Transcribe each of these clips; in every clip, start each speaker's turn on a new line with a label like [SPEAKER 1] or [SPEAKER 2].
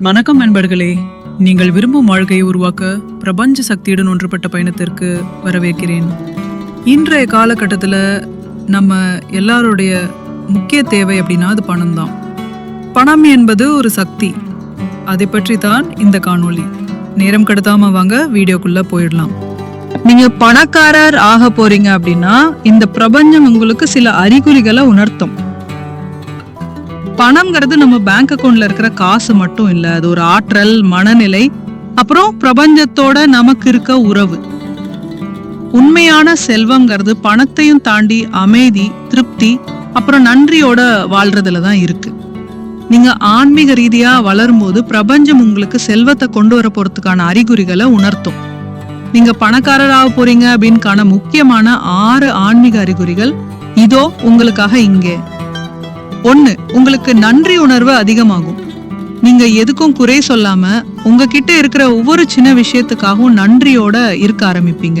[SPEAKER 1] வணக்கம் நண்பர்களே. நீங்கள் விரும்பும் வாழ்க்கையை உருவாக்க பிரபஞ்ச சக்தியுடன் ஒன்றுபட்ட பயணத்திற்கு வரவேற்கிறேன். இன்றைய காலகட்டத்தில் நம்ம எல்லாருடைய முக்கிய தேவை அப்படின்னா அது பணம் தான் பணம் என்பது ஒரு சக்தி. அதை பற்றி தான் இந்த காணொளி. நேரம் கடத்தாம வாங்க வீடியோக்குள்ள போயிடலாம். நீங்க பணக்காரர் ஆக போறீங்க அப்படின்னா இந்த பிரபஞ்சம் உங்களுக்கு சில அறிகுறிகளை உணர்த்தும். பணம்ங்கிறது நம்ம பேங்க் அக்கௌண்ட்ல இருக்கிற காசு மட்டும் இல்ல அது ஒரு ஆற்றல் மனநிலை அப்புறம் பிரபஞ்சத்தோட நமக்கு இருக்க உறவு. உண்மையான செல்வம்ங்கிறது பணத்தையும் தாண்டி அமைதி திருப்தி அப்புறம் நன்றியோட வாழ்றதுல தான் இருக்கு. நீங்க ஆன்மீக ரீதியா வளரும்போது பிரபஞ்சம் உங்களுக்கு செல்வத்தை கொண்டு வர போறதுக்கான அறிகுறிகளை உணர்த்தும். நீங்க பணக்காரராக போறீங்க அப்படின்னு முக்கியமான ஆறு ஆன்மீக அறிகுறிகள் இதோ உங்களுக்காக இங்கே. ஒண்ணு உங்களுக்கு நன்றி உணர்வு அதிகமாகும். நீங்க எதுக்கும் குறை சொல்லாம உங்ககிட்ட இருக்கிற ஒவ்வொரு சின்ன விஷயத்துக்காகவும் நன்றியோட இருக்க ஆரம்பிப்பீங்க.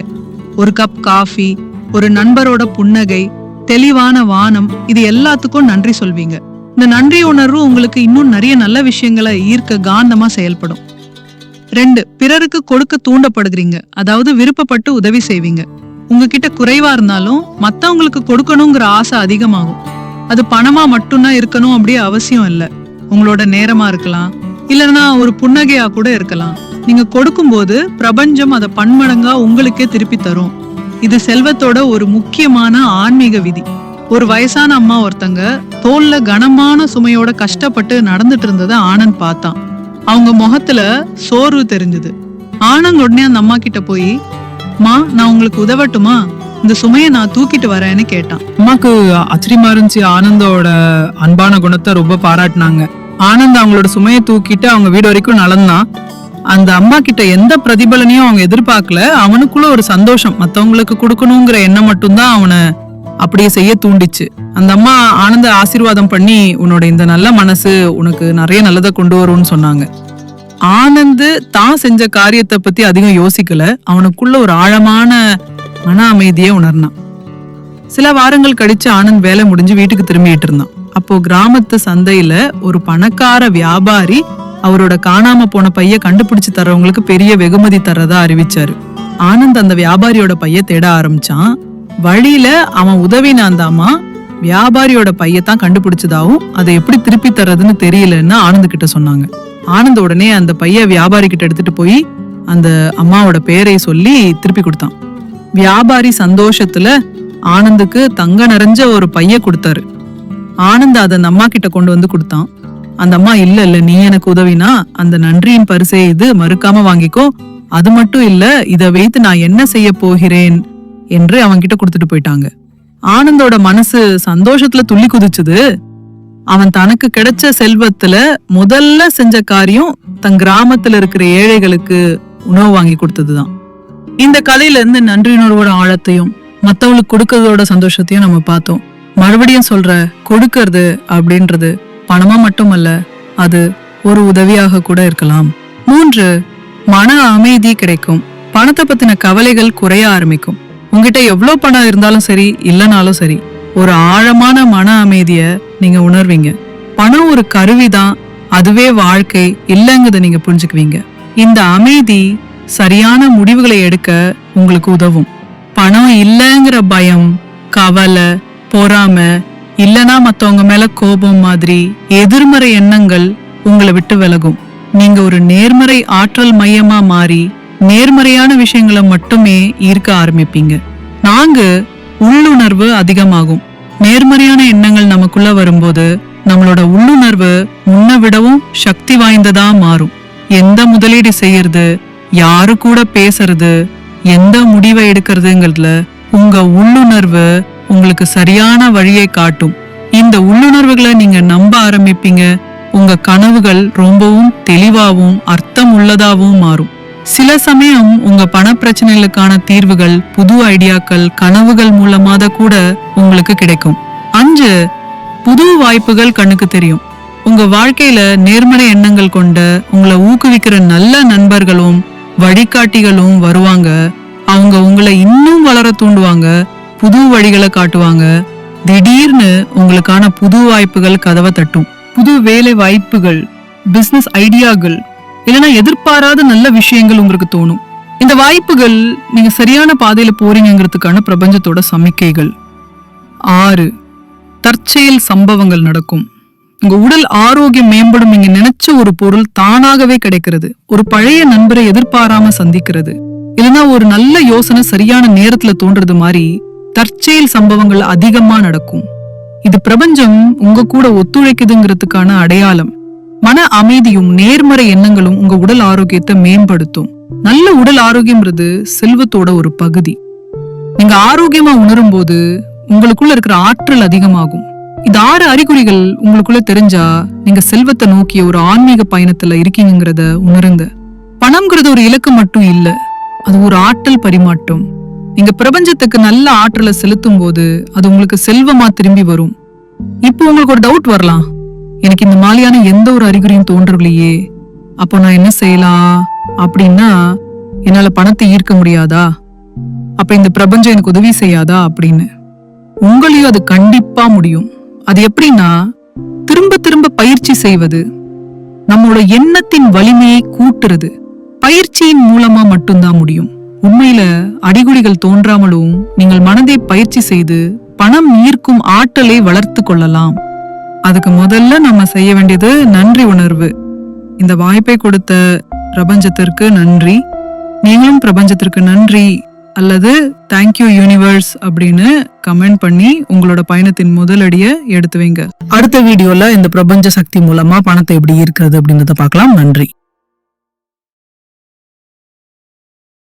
[SPEAKER 1] ஒரு கப் காஃபி ஒரு நண்பரோட புன்னகை தெளிவான வானம் இது எல்லாத்துக்கும் நன்றி சொல்வீங்க. இந்த நன்றி உணர்வு உங்களுக்கு இன்னும் நிறைய நல்ல விஷயங்களை ஈர்க்க காந்தமா செயல்படும். ரெண்டு பிறருக்கு கொடுக்க தூண்டப்படுகிறீங்க அதாவது விருப்பப்பட்டு உதவி செய்வீங்க. உங்ககிட்ட குறைவா இருந்தாலும் மத்தவங்களுக்கு கொடுக்கணுங்கிற ஆசை அதிகமாகும். அது பணமா மட்டும்தான் இருக்கணும் அப்படியே அவசியம் இல்லை. உங்களோட நேரமா இருக்கலாம். இல்லைன்னா ஒரு புன்னகையா கூட இருக்கலாம். நீங்க கொடுக்கும்போது பிரபஞ்சம் அதை பன்மடங்கா உங்களுக்கே திருப்பி தரும். இது செல்வத்தோட ஒரு முக்கியமான ஆன்மீக விதி. ஒரு வயசான அம்மா ஒருத்தங்க தோல்ல கனமான சுமையோட கஷ்டப்பட்டு நடந்துட்டு இருந்ததை ஆனந்த் பார்த்தான். அவங்க முகத்துல சோர்வு தெரிஞ்சது. ஆனந்த் உடனே அந்த அம்மா கிட்ட போய் மா நான் உங்களுக்கு உதவட்டுமா? இந்த சுமையை நான் தூக்கிட்டு வரேன்னு கேட்டான்.
[SPEAKER 2] அம்மாக்கு ஆச்சரியமா இருந்துச்சு. ஆனந்தோட அன்பான குணத்தை ரொம்ப பாராட்டினாங்க. ஆனந்த் அவங்களோட சுமையை தூக்கிட்டு அவங்க வீடு வரைக்கும் நடந்தான் அந்த அம்மா கிட்ட எந்த பிரதிபலனையும் அவங்க எதிர்பார்க்கல. அவனுக்குள்ள ஒரு சந்தோஷம். மத்தவங்களுக்கு கொடுக்கணுங்கிற எண்ணம் மட்டும்தான் அவனை அப்படியே செய்ய தூண்டிச்சு. அந்த அம்மா ஆனந்த ஆசீர்வாதம் பண்ணி உன்னோட இந்த நல்ல மனசு உனக்கு நிறைய நல்லதை கொண்டு வரும்னு சொன்னாங்க. ஆனந்த் தான் செஞ்ச காரியத்தை பத்தி அதிகம் யோசிக்கல. அவனுக்குள்ள ஒரு ஆழமான மன அமைதியை உணர்னான் சில வாரங்கள் கழிச்சு ஆனந்த் வேலை முடிஞ்சு வீட்டுக்கு திரும்பிட்டு இருந்தான் அப்போ கிராமத்து சந்தையில ஒரு பணக்கார வியாபாரி அவரோட காணாம போன பைய கண்டுபிடிச்சு தர்றவங்களுக்கு பெரிய வெகுமதி தர்றதா அறிவிச்சாரு. ஆனந்த் அந்த வியாபாரியோட பைய தேட ஆரம்பிச்சான். வழியில அவன் உதவின அந்த அம்மா வியாபாரியோட பையத்தான் கண்டுபிடிச்சதாவும் அதை எப்படி திருப்பி தர்றதுன்னு தெரியலன்னு ஆனந்த் கிட்ட சொன்னாங்க. ஆனந்த் உடனே அந்த பைய வியாபாரி கிட்ட எடுத்துட்டு போய் அந்த அம்மாவோட பேரை சொல்லி திருப்பி கொடுத்தான். வியாபாரி சந்தோஷத்துல ஆனந்துக்கு தங்க நிறைஞ்ச ஒரு பைய கொடுத்தாரு. ஆனந்த் அதை அந்த அம்மா கிட்ட கொண்டு வந்து கொடுத்தான். அந்த அம்மா இல்ல இல்ல நீ எனக்கு உதவினா அந்த நன்றியின் பரிசை இது மறுக்காம வாங்கிக்கோ. அது மட்டும் இல்ல இதை வைத்து நான் என்ன செய்ய போகிறேன்? என்று அவங்க கிட்ட கொடுத்துட்டு போயிட்டாங்க. ஆனந்தோட மனசு சந்தோஷத்துல துள்ளி குதிச்சுது. அவன் தனக்கு கிடைச்ச செல்வத்துல முதல்ல செஞ்ச காரியம் தன் கிராமத்துல இருக்கிற ஏழைகளுக்கு உணவு வாங்கி கொடுத்ததுதான். இந்த கதையில இருந்து நன்றியுணர்வோட ஆழத்தையும் மத்தவங்களுக்கு கொடுக்கறதோட சந்தோஷத்தையும் நம்ம பார்த்தோம். மறுபடியும் சொல்ற கொடுக்கறது அப்படின்றது பணமா மட்டுமல்ல அது ஒரு உதவியாக கூட இருக்கலாம். மூன்று மன அமைதி கிடைக்கும். பணத்தை பத்தின கவலைகள் குறைய ஆரம்பிக்கும். உங்ககிட்ட எவ்வளவு பணம் இருந்தாலும் சரி இல்லைனாலும் சரி ஒரு ஆழமான மன அமைதிய நீங்க உணர்வீங்க. பணம் ஒரு கருவிதான் அதுவே வாழ்க்கை இல்லைங்கிறத நீங்க புரிஞ்சுக்குவீங்க. இந்த அமைதி சரியான முடிவுகளை எடுக்க உங்களுக்கு உதவும். பணம் இல்லைங்கிற பயம் கவலை பொறாம இல்லனா மத்தவங்க மேல கோபம் மாதிரி எதிர்மறை எண்ணங்கள் உங்களை விட்டு விலகும். நீங்க ஒரு நேர்மறை ஆற்றல் மையமா மாறி நேர்மறையான விஷயங்களை மட்டுமே ஈர்க்க ஆரம்பிப்பீங்க. நாங்க உள்ளுணர்வு அதிகமாகும். நேர்மறையான எண்ணங்கள் நமக்குள்ள வரும்போது நம்மளோட உள்ளுணர்வு முன்ன விடவும் சக்தி வாய்ந்ததா மாறும். எந்த முதலீடு செய்யறது யாரு கூட பேசுறது எந்த முடிவை எடுக்கிறதுங்கிறதுல உங்க உள்ளுணர்வு உங்களுக்கு சரியான வழியை காட்டும். இந்த உள்ளுணர்வுகளை நீங்க நம்ப ஆரம்பிப்பீங்க. உங்க கனவுகள் ரொம்பவும் தெளிவாகவும் அர்த்தம் உள்ளதாகவும் மாறும். சில சமயம் உங்க பண பிரச்சனைகளுக்கான தீர்வுகள் புது ஐடியாக்கள் கனவுகள் மூலமாக கூட உங்களுக்கு கிடைக்கும். அஞ்சு புது வாய்ப்புகள் கண்ணுக்கு தெரியும். உங்க வாழ்க்கையில நேர்மறை எண்ணங்கள் கொண்ட உங்களை ஊக்குவிக்கிற நல்ல நண்பர்களும் வழிகாட்டிகளும் வருவாங்க. அவங்க உங்களை இன்னும் வளர தூண்டுவாங்க. புது வழிகளை காட்டுவாங்க. திடீர்னு உங்களுக்கான புது வாய்ப்புகள் கதவை தட்டும். புது வேலை வாய்ப்புகள் பிசினஸ் ஐடியாக்கள் இல்லைன்னா எதிர்பாராத நல்ல விஷயங்கள் உங்களுக்கு தோணும். இந்த வாய்ப்புகள் நீங்க சரியான பாதையில போறீங்கிறதுக்கான பிரபஞ்சத்தோட சமிக்கைகள். ஆறு தற்செயல் சம்பவங்கள் நடக்கும். உங்க உடல் ஆரோக்கியம் மேம்படும் நீங்க நினைச்ச ஒரு பொருள் தானாகவே கிடைக்கிறது. ஒரு பழைய நண்பரை எதிர்பாராம சந்திக்கிறது. இல்லைன்னா ஒரு நல்ல யோசனை சரியான நேரத்துல தோன்றது மாதிரி தற்செயல் சம்பவங்கள் அதிகமா நடக்கும். இது பிரபஞ்சம் உங்க கூட ஒத்துழைக்குதுங்கிறதுக்கான அடையாளம். மன அமைதியும் நேர்மறை எண்ணங்களும் உங்க உடல் ஆரோக்கியத்தை மேம்படுத்தும். நல்ல உடல் ஆரோக்கியம்ன்றது செல்வத்தோட ஒரு பகுதி. நீங்க ஆரோக்கியமா உணரும் போது உங்களுக்குள்ள இருக்கிற ஆற்றல் அதிகமாகும். இது ஆறு அறிகுறிகள் உங்களுக்குள்ள தெரிஞ்சா நீங்க செல்வத்தை நோக்கிய ஒரு ஆன்மீக பயணத்துல இருக்கீங்கிறத உணருங்க. பணம்ங்கிறது ஒரு இலக்கு மட்டும் இல்ல அது ஒரு ஆற்றல் பரிமாற்றம். நீங்க பிரபஞ்சத்துக்கு நல்ல ஆற்றலை செலுத்தும் போது அது உங்களுக்கு செல்வமா திரும்பி வரும். இப்போ உங்களுக்கு ஒரு டவுட் வரலாம். எனக்கு இந்த மாதிரியான எந்த ஒரு அறிகுறியும் தோன்றவில்லையே. அப்போ நான் என்ன செய்யலாம்? அப்படின்னா என்னால பணத்தை ஈர்க்க முடியாதா? அப்ப இந்த பிரபஞ்சம் எனக்கு உதவி செய்யாதா? அப்படின்னு. உங்களையும் அது கண்டிப்பா முடியும். அது எப்படின்னா திரும்ப திரும்ப பயிற்சி செய்வது நம்மளோட எண்ணத்தின் வலிமையை கூட்டுறது. பயிற்சியின் மூலமா மட்டும்தான் முடியும். உண்மையில அடிகுடிகள் தோன்றாமலும் நீங்கள் மனதை பயிற்சி செய்து பணம் ஈர்க்கும் ஆற்றலை வளர்த்து கொள்ளலாம். அதுக்கு முதல்ல நம்ம செய்ய வேண்டியது நன்றி உணர்வு. இந்த வாய்ப்பை கொடுத்த பிரபஞ்சத்திற்கு நன்றி. நீங்களும் பிரபஞ்சத்திற்கு நன்றி. அல்லது தேங்க்யூ யூனிவர்ஸ் அப்படின்னு கமெண்ட் பண்ணி உங்களோட பயணத்தின் முதலடியை எடுத்து வைங்க. அடுத்த வீடியோல இந்த பிரபஞ்ச சக்தி மூலமா பணத்தை எப்படி இருக்கிறது அப்படின்றத பார்க்கலாம். நன்றி.